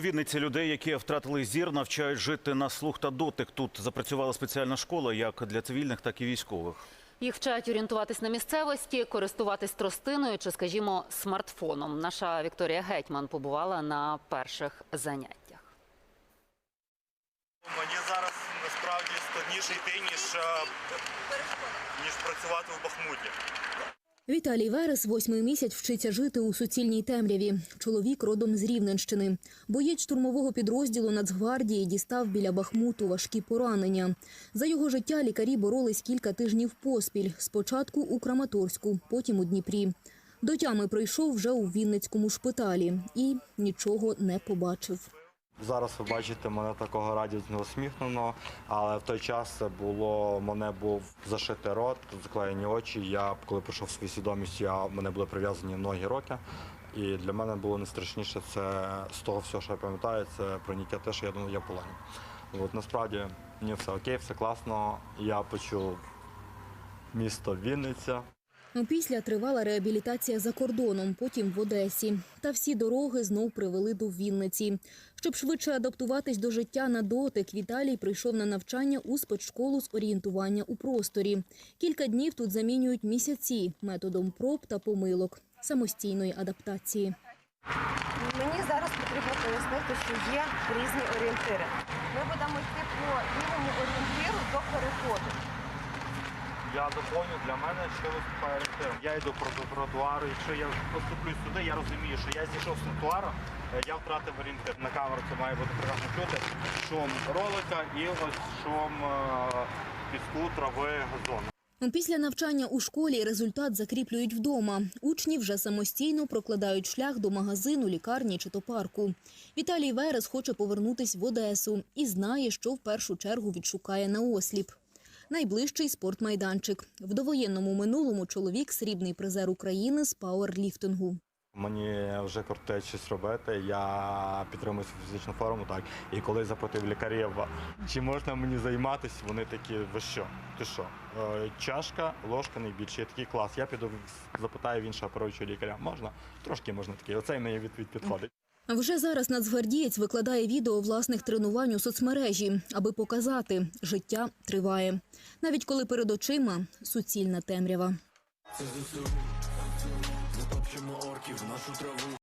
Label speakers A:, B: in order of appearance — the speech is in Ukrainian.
A: У Вінниці людей, які втратили зір, навчають жити на слух та дотик. Тут запрацювала спеціальна школа як для цивільних, так і військових.
B: Їх вчать орієнтуватись на місцевості, користуватись тростиною чи, скажімо, смартфоном. Наша Вікторія Гетьман побувала на перших заняттях.
C: Мені зараз насправді складніше йти, ніж, е, ніж працювати в Бахмуті.
D: Віталій Верес восьмий місяць вчиться жити у суцільній темряві. Чоловік родом з Рівненщини. Боєць штурмового підрозділу Нацгвардії дістав біля Бахмуту важкі поранення. За його життя лікарі боролись кілька тижнів поспіль. Спочатку у Краматорську, потім у Дніпрі. До тями прийшов вже у Вінницькому шпиталі і нічого не побачив.
C: Зараз ви бачите мене такого радісно усміхненого, але в той час це було, мене був зашитий рот, заклеєні очі. Я коли прийшов в свою свідомість, я, мене були прив'язані ноги руки. І для мене було найстрашніше це з того всього, що я пам'ятаю, це прийняття те, що я думав, я в полоні. От насправді мені все окей, все класно. Я почув місто Вінниця.
D: Після тривала реабілітація за кордоном, потім в Одесі. Та всі дороги знов привели до Вінниці. Щоб швидше адаптуватись до життя на дотик, Віталій прийшов на навчання у спецшколу з орієнтування у просторі. Кілька днів тут замінюють місяці методом проб та помилок самостійної адаптації.
E: Мені зараз потрібно пояснити, що є різні орієнтири. Ми будемо йти по рівному орієнтиру до переходу.
C: Я доповню для мене, що виступає орієнтиром. Я йду по тротуару. Якщо я поступлю сюди, я розумію, що я зійшов з тротуару, е, я втратив орієнтир. На камеру це має бути прекрасно чути. Шум ролика і ось шум е, піску, трави, газону.
D: Після навчання у школі результат закріплюють вдома. Учні вже самостійно прокладають шлях до магазину, лікарні чи то парку. Віталій Верес хоче повернутись в Одесу і знає, що в першу чергу відшукає на осліп. Найближчий спортмайданчик. В довоєнному минулому чоловік срібний призер України з пауерліфтингу.
C: Мені вже кортить щось робити. Я підтримую свою фізичну форму, так. І коли запитав лікарів, чи можна мені займатися, вони такі, ви що? Ти що? Е, Чашка, ложка найбільше. Я такий клас. Я піду запитаю в іншого оперуючого лікаря. Можна? Трошки можна такий. Оцей мені відповідь підходить.
D: Вже зараз нацгвардієць викладає відео власних тренувань у соцмережі, аби показати, життя триває. Навіть коли перед очима суцільна темрява.
F: Це ЗСУ, орків нашу траву.